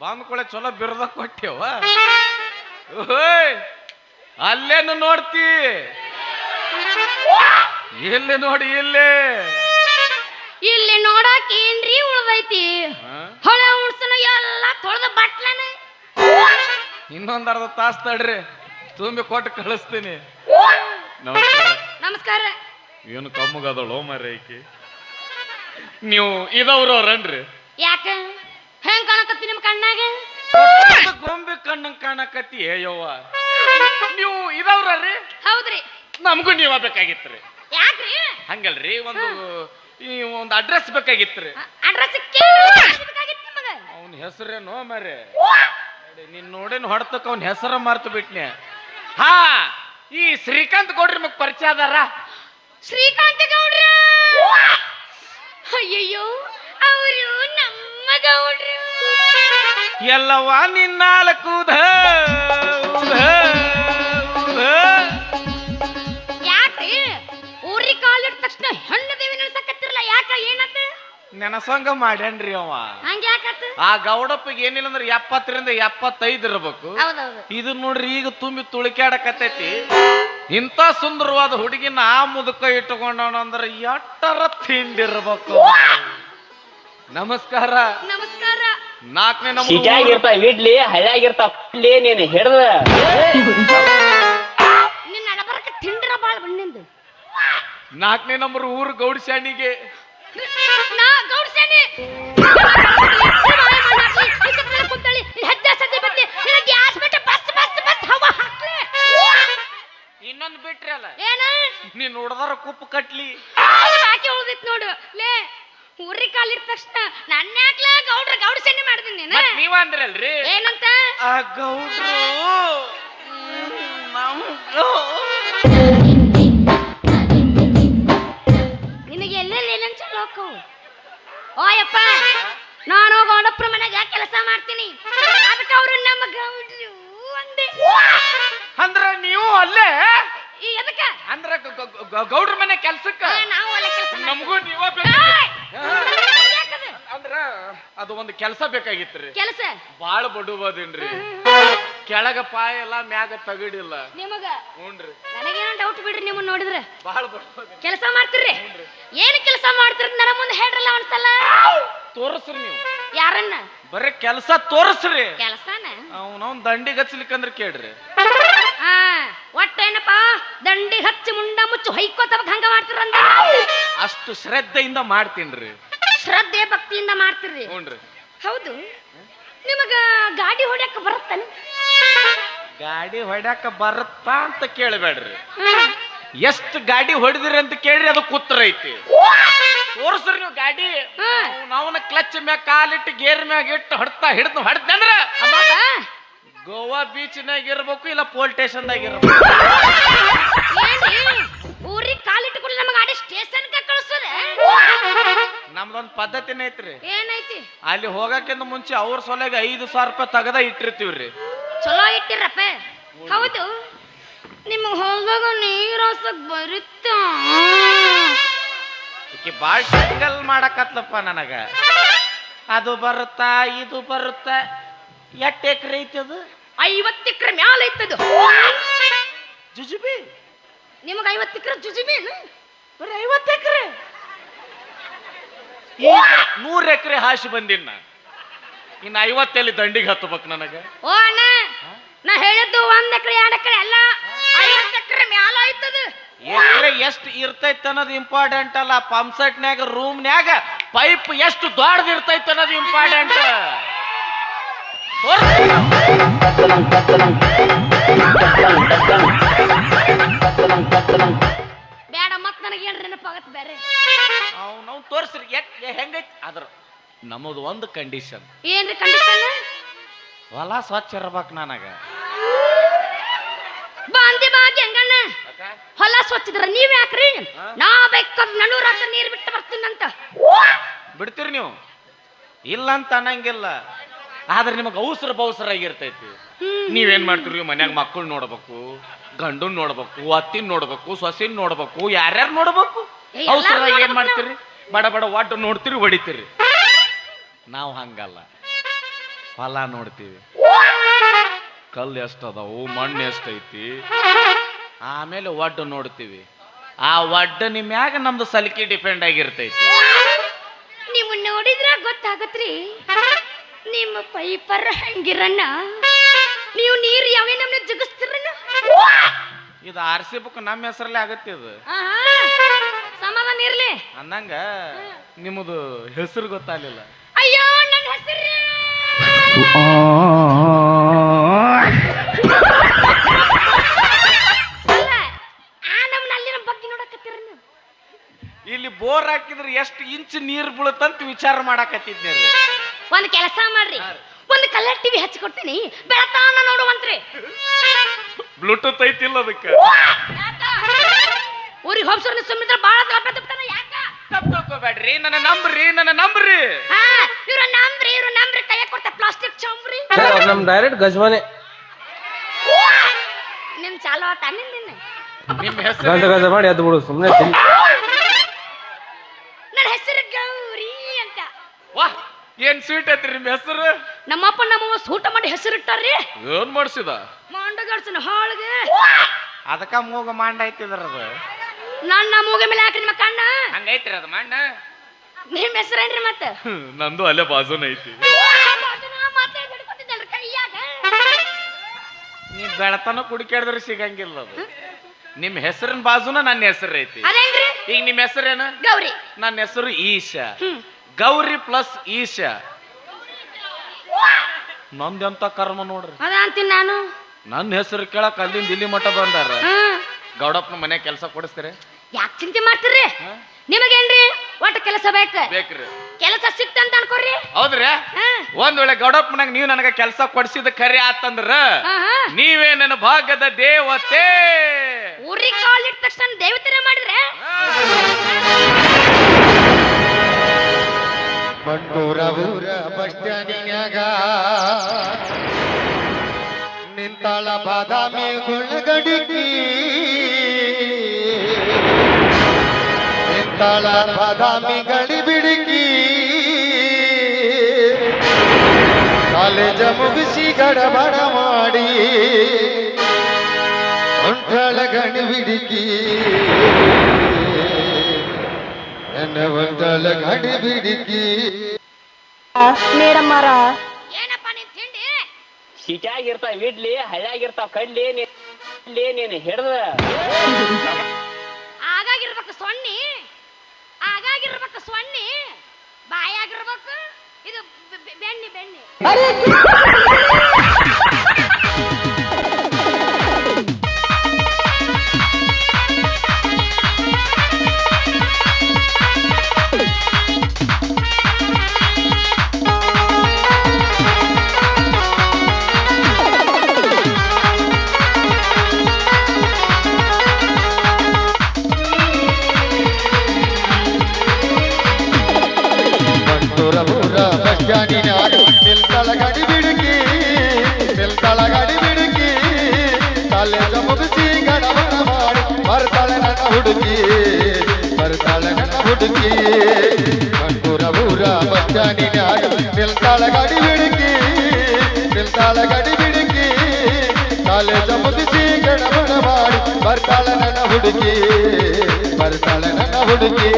ಬಂದ ಕೂಡ ಚಲೋ ಬಿರದ ಕೊಟ್ಟೆವ. ಓಯ್ ಅಲ್ಲೇನು ನೋಡ್ತಿ? ಇಲ್ಲಿ ನೋಡಿ ಇಲ್ಲಿ. ಇಲ್ಲಿ ನೋಡಕ್ ಏನ್ರಿ ಉಳ್ದೈತಿ? ಹೊಳೆ ಉಣ್ಸನ ಎಲ್ಲ ತೊಳೆದ ಬಟ್ಲನ. ಇನ್ನೊಂದ್ ಅರ್ಧ ತಾಸ್ ತಡ್ರಿ ತುಂಬಿ ಕೊಟ್ಟು ಕಳಿಸ್ತೀನಿ. ನಮಸ್ಕಾರ. ನಮಸ್ಕಾರ. ಏನು ಕಮ್ಮಗದಳು ಮರೈಕಿ ನೀವು ಇದವ್ರವ್ರನ್ರಿ? ಯಾಕ? ಹೆಂಗ್ ಕಾಣಕತ್ತಿ ನಿಮ್ ಕಣ್ಣಾಗೆ? ಗೊಂಬೆ ಕಣ್ಣಂಗ್ ಕಾಣಕತ್ತಿ ಯವ್ವ. ನೀವು ಇದಾವ್ರಿ ಹೌದ್ರಿ. ನಮಗೂ ನೀವ ಬೇಕಾಗಿತ್ರಿ. ಯಾಕ್ರಿ? ಹಂಗಲ್ರಿ ಒಂದು ಈ ಒಂದು ಅಡ್ರೆಸ್ ಬೇಕಾಗಿತ್ರಿ. ಅಡ್ರೆಸ್ ಅವನ ಹೆಸರೇನು ಮರೆ ನೀನ್ ನೋಡೇನು ಹೊಡ್ತಕ್ಕ ಅವ್ನ ಹೆಸರ ಮರ್ತು ಬಿಟ್ನೆ. ಹಾ ಈ ಶ್ರೀಕಾಂತ್ ಗೌಡ್ರಿ ನಿಮಗ್ ಪರಿಚಯ ಅದಾರ? ಶ್ರೀಕಾಂತ್ ಗೌಡ್ರ? ಅಯ್ಯಯ್ಯೋ ಅವರು ನಮ್ಮ ಗೌಡ್ರು. ಎಲ್ಲವ ನಿನ್ನಾಲ್ಕು. ಯಾಕ್ರಿ? ಊರಿ ಕಾಲಿಟ್ಟ ತಕ್ಷಣ ಹೆಣ್ಣು ದೇವಿ ನೆನ್ಸಕತ್ತಿರಲ್ಲ ಯಾಕ ಏನತ್ತ ನೆನಸಂಗ ಮಾಡ್ಯಾನ್ರಿ ಅವ. ಹಂಗ ಯಾಕತ್ತ ಆ ಗೌಡಪ್ಪಗೆ ಏನಿಲ್ಲ ಅಂದ್ರೆ ಎಪ್ಪತ್ತರಿಂದ ಎಪ್ಪತ್ತೈದು ಇರ್ಬೇಕು. ಹೌದೌದು. ಇದು ನೋಡ್ರಿ ಈಗ ತುಂಬಿ ತುಳಿಕಾಡಕತ್ತೈತಿ ಇಂಥ ಸುಂದರವಾದ ಹುಡುಗಿನ ಆ ಮುದುಕ ಇಟ್ಟುಕೊಂಡವನ ಅಂದ್ರೆ ಎಟ್ಟರ ತಿಂಡಿರ್ಬೇಕು. ನಮಸ್ಕಾರ. ನಮಸ್ಕಾರ. ನಾಲ್ಕನೇ ನಂಬರ್ ಸಿಟಿಯಾಗಿರ್ತಾವ ಇಡ್ಲಿ ಹಳ್ಯಾಗಿರ್ತಾವ ಇಡ್ಲಿ ನೀನ್ ಹಿಡ್ದ. ನಿನ್ನ ತಿಂಡ್ರ ಬಾಳ ಬಣ್ಣಿಂದು ನಾಲ್ಕನೇ ನಂಬರ್ ಊರು ಗೌಡ್ಸ್ಯಾಣಿಗೆ. ನಾ ಗೌಡ್ಸೇನೆ ಕುಂತಳಿ ಹೆಜ್ಜೆ ಸಜ್ಜೆ ಬಂದೆ ನಿನ್ನ ಗ್ಯಾಸ್ ಬಿಟ್ಟು ಬಸ್ ಬಸ್ ಬಸ್ ಹವ ಹಾಕ್ಲೆ ಇನ್ನೊಂದು ಬಿಟ್ರಿ ಅಲ್ಲ. ಏನ? ನೀನ್ ನೋಡ್ದಾರ ಕುಪ್ಪು ಕಟ್ಲಿ. ಹಾಕಿ ಊರಿ ಕಾಲಿಟ್ಟ ತಕ್ಷಣ ನನ್ನ ಯಾಕ್ಲ ಗೌಡ್ರ ಗೌಡ್ಸೇನೆ ಮಾಡ್ತೀನಿ ನೀನು. ಮತ್ ನೀವ ಅಂದ್ರಲ್ರಿ? ಏನಂತ? ಆ ಗೌಡ್ರು. ನಮ್ಗೂ ನಿನಗೆ ಎಲ್ಲೆಲ್ಲಿ ಏನಂತ ಚಲೋ ಹೋಕ್ಕವು? ಓಯಪ್ಪ ನಾನು ಗೌಡಪ್ರ ಮನೆಗೆ ಕೆಲಸ ಮಾಡ್ತೀನಿ? ಅದಕ್ಕೆ ಅವರು ನಮ್ಮ ಗೌಡ್ರು ಅಂದೆ. ಅಂದ್ರ ನೀವು ಅಲ್ಲೇ? ಈ ಎದಕ್ಕ? ಅಂದ್ರ ಗೌಡ್ರ ಮನೆ ಕೆಲ್ಸಕ್ಕ? ನಾವು ಅಲ್ಲೇ ಕೆಲಸ ನಮಗೂ ನೀವ ಅಂದ್ರ ಅದು ಒಂದು ಕೆಲಸ ಬೇಕಾಗಿತ್ರಿ. ಕೆಲಸ? ಬಾಳ ಬಡುಬೋದೇನ್ರಿ? ಕೆಳಗ ಪಾಯ ಎಲ್ಲ ಮ್ಯಾಗ ತಗಡಿಲ್ಲ. ನಿಮಗ? ಹ್ಞೂನ್ರಿ ನನಗೇನೋ ಡೌಟ್ ಬಿಡ್ರಿ ನಿಮ್ಮನ್ನ ನೋಡಿದ್ರೆ? ಬಾಳ ಬಡುಬದಿ ಕೆಲಸ ಮಾಡ್ತೀರಿ ಏನ್ ಕೆಲಸ ಮಾಡ್ತೀರಿ ನನ್ನ ಮುಂದೆ ಹೇಳ್ರಲ್ಲ ಒಂದ್ಸಲ? ತೋರಿಸ್ರಿ ನೀವು. ಯಾರನ್ನ? ಬರೀ ಕೆಲಸ ತೋರಿಸ್ರಿ. ಕೆಲಸನ? ಅವನ ದಂಡಿಗೆ ಹಚ್ಲಿಕ್ಕಂದ್ರ ಕೇಳ್ರಿ. ದಂಡಿ ಹಚ್ಚಿ ಮುಂಡ ಮುಚ್ಚು ಹೊಯ್ಕೋತ ಹಂಗ ಮಾಡ್ತಿರಂದ ಅಷ್ಟು ಶ್ರದ್ಧೆಯಿಂದ ಮಾಡ್ತೀನ್ರಿ. ಶ್ರದ್ಧೆ ಭಕ್ತಿಯಿಂದ ಮಾಡ್ತೀರಿ? ಹ್ಞೂನ್ರಿ ಹೌದು. ನಿಮಗ ಗಾಡಿ ಹೊಡ್ಯಾಕ ಬರುತ್ತಾನ ಗಾಡಿ ಹೊಡ್ಯಾಕ ಬರುತ್ತಾ ಅಂತ ಕೇಳಬೇಡ್ರಿ. ಎಷ್ಟು ಗಾಡಿ ಹೊಡೆದಿರಿ ಅಂತ ಕೇಳ್ರಿ ಅದು ಕೂತ್ರ ಐತಿ. ತೋರ್ಸ್ರಿ ನೀವು ಗಾಡಿ. ನಾವನ ಕ್ಲಚ್ ಮ್ಯಾಗ ಕಾಲಿಟ್ಟು ಗೇರ್ ಮ್ಯಾಗ ಇಟ್ಟು ಹೊಡ್ತಾ ಹಿಡ್ದು ಹೊಡ್ದಂದ್ರ ಗೋವಾ ಬೀಚ್ನಾಗ ಇರ್ಬೇಕು ಇಲ್ಲ ಪೋಲ್ ಸ್ಟೇಷನ್ದಾಗ ಇರ್ಬೇಕು ಏನ್ರಿ ಊರಿಗೆ ಕಾಲಿಟ್ಟುಕೊಂಡು ನಮ್ಮ ಗಾಡಿ ಸ್ಟೇಷನ್ಗೆ ಕಳಿಸೋದ ನಮ್ದೊಂದ್ ಪದ್ಧತಿನೇ ಐತ್ರಿ. ಏನೈತಿ? ಅಲ್ಲಿ ಹೋಗಕ್ಕಿಂತ ಮುಂಚೆ ಅವ್ರ ಸೊಲೆಗೆ ಐದು ಸಾವಿರ ರೂಪಾಯಿ ತಗದ ಇಟ್ಟಿರ್ತೀವ್ರಿ. ಚಲೋ ಇಟ್ಟಿರಪ್ಪ? ಹೌದು. ನಿಮ್ಗೆ ಹೋಗುವಾಗ ನೀರು ಹಸಕ್ ಬರುತ್ತ? ಈಕಿ ಬಾಳ್ ಸಿಂಗಲ್ ಮಾಡಕತ್ಲಪ್ಪ ನನಗ. ಅದು ಬರುತ್ತಾ ಇದು ಬರುತ್ತಾ? ಎಟ್ ಎಕ್ರೆ ಐತಿ ಅದು? ಐವತ್ತು ಎಕರೆ ಮ್ಯಾಲ ಐತದು ಜುಜುಬಿ. ನಿಮಗೆ ಐವತ್ತು ಎಕರೆ ಜುಜುಬಿ ಬರೀ ಐವತ್ತು ಎಕರೆ. ನೂರ್ ಎಕರೆ ಹಾಸಿ ಬಂದಿನ ನಾ ಇನ್ನು ಐವತ್ತೆಲ್ಲಿ ದಂಡಿಗೆ ಹತ್ತಬೇಕು ನನಗೆ. ಓ ಅಣ್ಣ ನಾ ಹೇಳಿದ್ದು ಒಂದ್ ಎಕರೆ ಎರಡು ಎಕರೆ ಅಲ್ಲ. ಐವತ್ತು ಎಕರೆ ಮ್ಯಾಲ ಆಯ್ತದ. ಎಕರೆ ಎಷ್ಟು ಇರ್ತೈತೆ ಅನ್ನೋದು ಇಂಪಾರ್ಟೆಂಟ್ ಅಲ್ಲ. ಪಂಪ್ಸೆಟ್ನ್ಯಾಗ ರೂಮ್ನ್ಯಾಗ ಪೈಪ್ ಎಷ್ಟು ದೊಡ್ಡದು ಇರ್ತೈತೆ ಅನ್ನೋದು ಇಂಪಾರ್ಟೆಂಟ್ ಬೇಡ ಮತ್ ನನಗೆ ಏನ್ರಿ ನೆನಪಾಗತ್ತೆ ಬೇರೆ. ನಾವು ತೋರ್ಸ್ರಿ. ಎಟ್ ಹೆಂಗೈತಿ? ಅದ್ರ ನಮ್ಮದು ಒಂದು ಕಂಡೀಷನ್ ಏನ್ರಿ ಕಂಡೀಷನ್ ಹೊಲ ಸ್ವಚ್ಛ ಇರ್ಬೇಕು ನನಗ. ಬಾಂದಿ ಬಾಗಿ ಹೆಂಗಣ್ಣ. ಹೊಲ ಸ್ವಚ್ಛದ್ರ ನೀವ್ ಯಾಕ್ರಿ? ನಾ ಬೇಕಾದ್ ನನ್ನೂರ ನೀರ್ ಬಿಟ್ಟು ಬರ್ತೀನಂತ ಬಿಡ್ತೀರಿ ನೀವು? ಇಲ್ಲ ಅಂತ ಅನ್ನಂಗಿಲ್ಲ. ಆದ್ರೆ ನಿಮಗೆ ಅವಸರ ಬೌಸರ ಆಗಿರ್ತೈತಿ. ನೀವೇನ್ ಮಾಡ್ತೀರಿ? ಮನ್ಯಾಗ ಮಕ್ಕಳು ನೋಡ್ಬೇಕು ಗಂಡನ್ ನೋಡ್ಬೇಕು ಅತ್ತಿನ ನೋಡ್ಬೇಕು ಸೊಸಿನ್ ನೋಡ್ಬೇಕು ಯಾರ್ಯಾರು ನೋಡ್ಬೇಕು? ಏ, ಅವಸರದಾಗ ಏನ್ ಮಾಡ್ತೀರಿ? ಬಡ ಬಡ ಒಟ್ಟು ನೋಡ್ತೀರಿ ಹೊಡಿತೀರಿ. ನಾವು ಹಂಗಲ್ಲ. ಫಲ ನೋಡ್ತೀವಿ. ಕಲ್ಲು ಎಷ್ಟದಾವು ಮಣ್ಣು ಎಷ್ಟೈತಿ? ಆಮೇಲೆ ಒಡ್ಡು ನೋಡ್ತೀವಿ. ಆ ಒಡ್ಡು ನಿಮ್ಯಾಗ ನಮ್ದು ಸಲಿಕೆ ಡಿಪೆಂಡ್ ಆಗಿರ್ತೈತಿ. ನೀವು ನೋಡಿದ್ರ ಗೊತ್ತಾಗತ್ರಿ? ನಿಮ್ಮ ಪೈಪರ್ ಹಂಗಿರನ್ನ. ನೀವು ನೀರು ಯಾವೇ ನಮ್ನ ಜಗಸ್ತಿರನ್ನ? ಇದು ಆರ್ ಸಿ ಬುಕ್ ನಮ್ಮ ಹೆಸರಲ್ಲೇ ಆಗತ್ತೆ ಇದು. ಅಂದಂಗ ನಿಮ್ಮದು ಹೆಸರು ಗೊತ್ತಾಗಲಿಲ್ಲ. ಅಯ್ಯೋ ನನ್ನ ಹೆಸರು! ಇಲ್ಲಿ ಬೋರ್ ಹಾಕಿದ್ರೆ ಎಷ್ಟು ಇಂಚ್ ನೀರು ಬೀಳುತ್ತಂತ ವಿಚಾರ ಮಾಡಾಕತ್ತಿದ್ದೆ ಒಂದು ಒಂದ್ ಕೆಲಸ ಮಾಡ್ರಿ. ಒಂದು ಕಲರ್ ಟಿವಿ ಹಚ್ಕೊಡ್ತೀನಿ ಬೆಳತಾನ ನೋಡುವಂತ್ರಿ. ಬ್ಲೂಟೂತ್ ಐತಿಲ್ಲ ಅದಕ್ಕೆ. ಊರಿಗೆ ಹೋಗ್ಸೋರ್ನ ಸುಮ್ಮಿದ್ರ ಬಾಳ ತಪ್ಪಿರ್ತಾನ ಯಾಕ ತಪ್ಪು ನನ್ನ ನಂಬ್ರಿ ನನ್ನ ನಂಬ್ರಿ. ಹಾ ಇವ್ರ ನಂಬ್ರಿ ಇವ್ರ ನಂಬ್ರಿ ಕೈ ಕೊಡ್ತಾ ಪ್ಲಾಸ್ಟಿಕ್ ಚಂಬ್ರಿ ನಮ್ ಡೈರೆಕ್ಟ್ ಗಜ್ವಾನೆ. ನಿಮ್ ಚಾಲು ಆತ ನಿನ್ನ ನಿಮ್ಮ ಗಜ ಹೆಸರು ಗಜ ಮಾಡಿ ಅದು ಬಿಡು ಸುಮ್ನೆ ತಿನ್ ನನ್ನ ಹೆಸರು ಗೌರಿ ಅಂತ. ವಾ ಏನ್ ಸ್ವೀಟ್ ಐತ್ರಿ ನಿಮ್ ಹೆಸರು? ನಮ್ಮಪ್ಪ ನಮ್ಮವ್ವ ಸೂಟ ಮಾಡಿ ಹೆಸರು ಇಟ್ಟಾರ್ರಿ. ಏನ್ ಮಾಡ್ಸಿದ? ಮಾಂಡಗಾಡ್ಸನ ಹಾಳ್ಗೆ. ಅದಕ್ಕ ಮೂಗ ಮಾಂಡ ಐತಿದ್ರ ಅದು ನನ್ನ ಮೂಗ ಮೇಲೆ ಹಾಕ್ರಿ ನಿಮ್ಮ ಕಣ್ಣ. ಹಂಗೈತ್ರಿ ಅದು ಮಣ್ಣ. ನಿಮ್ ಹೆಸರೇನ್ರಿ ಮತ್ತೆ? ನಂದು ಅಲ್ಲೇ ಬಾಜುನ ಐತಿ. ನೀ ಬೆಳತನ ಕುಡಿಕಾಡಿದ್ರೆ ಸಿಗಂಗಿಲ್ಲ ಅದು. ನಿಮ್ಮ ಹೆಸರಿನ ಬಾಜುನ ನನ್ನ ಹೆಸರು ಐತಿ. ಅದೇನ್ರಿ? ಈಗ ನಿಮ್ಮ ಹೆಸರೇನು? ಗೌರಿ. ನನ್ನ ಹೆಸರು ಈಶಾ. ಗೌರಿ ಪ್ಲಸ್ ಈಶಾ. ನಂದೆಂತ ಕರ್ಮ ನೋಡ್ರಿ? ಅದ ಅಂತೀನಿ ನಾನು. ನನ್ನ ಹೆಸರು ಕೇಳಕ್ ಅಲ್ಲಿಂದ ಇಲ್ಲಿ ಮಠ ಬಂದಾರ. ಗೌಡಪ್ಪನ ಮನೆ ಕೆಲಸ ಕೊಡಿಸ್ತೀರಿ? ಯಾಕೆ ಚಿಂತೆ ಮಾಡ್ತೀರಿ? ನಿಮಗೇನ್ರಿ? ಒಟ್ಟು ಕೆಲಸ ಬೇಕ? ಬೇಕ್ರಿ. ಕೆಲಸ ಸಿಕ್ತಂತ ಅನ್ಕೋರಿ ಹೌದ್ರಿ? ಹಾ. ಒಂದ್ ವೇಳೆ ಗೌಡಪ್ಪನಾಗ ನೀವು ನನಗ ಕೆಲಸ ಕೊಡಿಸಿದ ಖರೆ ಆತಂದ್ರ ಹಾ, ಹಾ. ನೀವೇ ನನ್ನ ಭಾಗದ ದೇವತೆ. ಊರಿಗೆ ಕಾಲಿಟ್ಟ ತಕ್ಷಣ ದೇವತೆನ ಮಾಡಿದ್ರೆ? ಬಂಡೂರ ಊರ ಬಸ್ ಸ್ಟ್ಯಾಂಡಿನ್ಯಾಗ ನಿಂತಾಳ ಬಾದಾಮಿ ಗುಳ್ಳಗಡಿಕಿ ನಿಂತಾಳ ಬಾದಾಮಿ ಗಡಿ ಬಿಡಿಕಿ. ಕಾಲೇಜ ಮುಗಿಸಿ ಗಡಬಡ ಮಾಡಿ. ಒಂಟಳ ಗಣಿ ಬಿಡಿಕಿ. ನನ್ನ ಒಂಟಳ ಗಡಿ ಬಿಡಿಕಿ. ಮೇಡಮ್ಮರ. ಏನಪ್ಪ ನೀನ್ ತಿಂಡಿ? ಸಿಟಿಯಾಗಿರ್ತಾವ ಇಡ್ಲಿ ಹಳ್ಯಾಗಿರ್ತಾವ ಕಡ್ಲಿ ನೀನ್ ಹಿಡ್ದ. ಬೆಣ್ಣಿ ಬೆಣ್ಣಿ. ನಿಲ್ತಾಳ ಗಡಿ ಬಿಡುಕಿ ಕಾಲೇಜ ಮುಗಿಸಿ ಗಡಬಡ ಮಾಡಿ ಬರ್ತಾಳೆ ನನ್ನ ಹುಡುಗಿ ಬರ್ತಾಳೆ ನನ್ನ ಹುಡುಗಿ ಬಂಡೂರ ಊರ ಬಸ್ ಸ್ಟ್ಯಾಂಡಿನ್ಯಾಗ ನಿಲ್ತಾಳ ಗಡಿ ಬಿಡುಕಿ ನಿಲ್ತಾಳ ಗಡಿ ಬಿಡುಕಿ ಕಾಲೇಜ ಮುಗಿಸಿ ಗಡಬಡ ಮಾಡಿ ಬರ್ತಾಳೆ ನನ್ನ ಹುಡುಗಿ ಬರ್ತಾಳೆ ನನ್ನ ಹುಡುಗಿ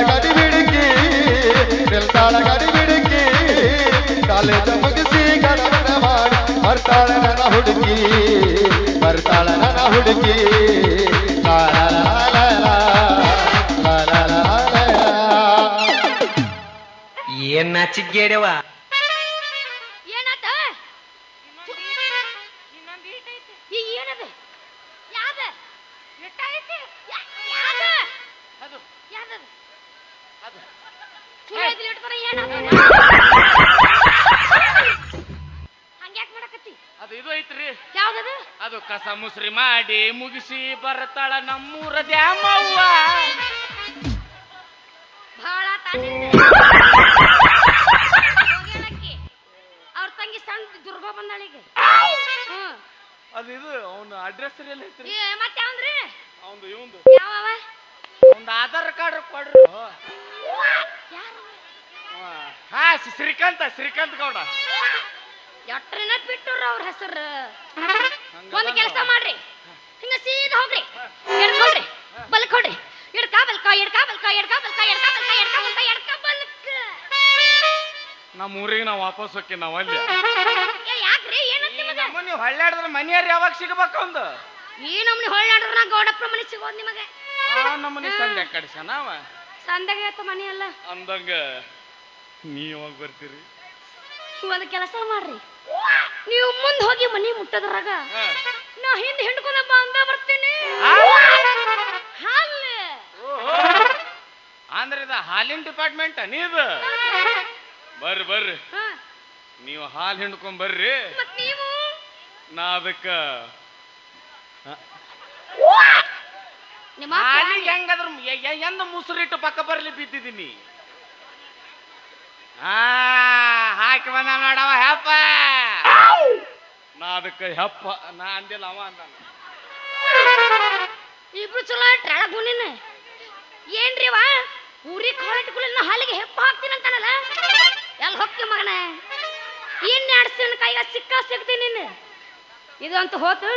ಸ್ಟ್ಯಾಂಡಿನ್ಯಾಗ ನಿಲ್ತಾಳ ಬಿಡಕಿ ಕಾಲೇಜ ಮುಗಿಸಿ ಗಡಗಡ ಮಾಡಿ ಬರ್ತಾಳ ನನ್ನ ಹುಡುಗಿ ಬರ್ತಾಳ ನನ್ನ ಹುಡುಗಿ. ಏನ್ ನಾಚಿಗೇಡ್ಯವ ಅದು. ಇದು ಐತ್ರಿ. ಯಾವ್ದದು? ಅದು ಕಸ ಮುಸ್ರಿ ಮಾಡಿ ಮುಗಿಸಿ ಬರ್ತಾಳ ನಮ್ಮೂರ ದ್ಯಾಮವ್ವ. ಬಹಳ. ಅವ್ರ ತಂಗಿ ಸಣ್ಣ ದುರ್ಗ ಬಂದಾಳಿಗೆ. ಅದು ಇದು ಅವನ ಅಡ್ರೆಸ್ ಎಲ್ಲಿ ಐತ್ರಿ. ಏ, ಮತ್ತೆ ಯಾವಂದ್ರಿ? ಅವಂದು ಇವಂದು. ಯಾವವ ಒಂದು ಆಧಾರ್ ಕಾರ್ಡ್ ಕೊಡ್ರು. ಹಾ ಶ್ರೀ- ಶ್ರೀಕಾಂತ ಶ್ರೀಕಾಂತ್ ಗೌಡ. ಎಟ್ರನ ಬಿಟ್ಟರು ಅವ್ರ ಹೆಸರು? ಒಂದು ಕೆಲಸ ಮಾಡ್ರಿ. ಹಿಂಗ ಸೀದಾ ಹೋಗ್ರಿ. ಎಡ್ಕೊಡ್ರಿ ಬಲ್ಕ್ ಹೊಡ್ರಿ. ಎಡ್ಕ ಬಲ್ಕ ಎಡ್ಕ ಬಲ್ಕ ಎಡ್ಕ ಬಲ್ಕ ಎಡ್ಕ ಬಲ್ಕ ಎಡ್ಕ ಬಲ್ಕ ಎಡ್ಕ ಬಲ್ಕ. ನಮ್ಮ ಊರಿಗೆ ನಾವು ವಾಪಸ್ ಹೋಗಿ ನಾವು ಅಲ್ಲಿ. ಏ ಯಾಕ್ರಿ? ಏನಂತ ನಿಮಗೆ? ನಮ್ಮ ನೀವು ಹಳ್ಳಾಡಿದ್ರೆ ಮನೆಯವ್ರು ಯಾವಾಗ ಸಿಗಬೇಕು ಒಂದು? ಈ ನಮ್ನಿ ಹೊಳ್ಳಾಡ್ರ ನಾ ಗೌಡಪ್ಪ ಮನೆ ಸಿಗೋದು ನಿಮಗೆ. ಆ ನಮ್ಮನೆ ಸಂಜೆ ಕಡಿಸನ ಅವ? ಸಂದಾಗ ಮನೆ ಅಲ್ಲ ಅಂದಂಗ ನೀ ಯಾವಾಗ ಬರ್ತೀರಿ? ಒಂದ್ ಕೆಲಸ ಮಾಡ್ರಿ. ನೀವು ಮುಂದೆ ಹೋಗಿ ಮನೆ ಮುಟ್ಟದ್ರಾಗ ಹಾ. ನಾ ಹಿಂದೆ ಹಿಂಡ್ಕೊಂಡ ಬಂದ ಬರ್ತೀನಿ? ಹಾಲ್. ಅಂದ್ರೆ ಇದು ಹಾಲಿನ ಡಿಪಾರ್ಟ್ಮೆಂಟ್ ನೀದು? ಬರ್ರಿ ಬರ್ರಿ. ಹಾ, ನೀವು ಹಾಲು ಹಿಂಡ್ಕೊಂಡ್ ಬರ್ರಿ. ಮತ್ ನೀವು? ನಾ ಅದಕ್ಕ ನಿಮ್ಮ ಹಾಲಿಗೆ ಹೆಂಗಾದ್ರ ಎಂದ ಮುಸುರಿಟ್ಟು ಪಕ್ಕ ಬರ್ಲಿ ಬಿದ್ದಿದ್ದೀನಿ. ಆ ಹಾಕಿ ಬಂದ ನೋಡವ ಹೆಪ್ಪ. ನಾ ಅದಕ್ಕೆ ಹೆಪ್ಪ ನಾ ಅಂದಿಲ್ಲ ಅವ ಅಂದ ಇಬ್ರು ಚಲೋ ಟ್ರಾಳ ಗುಣಿನ ಏನ್ರಿ ವಾ ಊರಿ ನಾ ಹಾಲಿಗೆ ಹೆಪ್ಪ ಹಾಕ್ತೀನಿ ಅಂತಾನಲ್ಲ? ಎಲ್ಲಿ ಹೋಗ್ತಿ ಮಗನ? ಏನ್ ಆಡ್ಸಿನ ಕೈಗ ಸಿಕ್ಕ ಸಿಗ್ತೀನಿ ನೀನು ಇದು ಅಂತ ಹೋತು.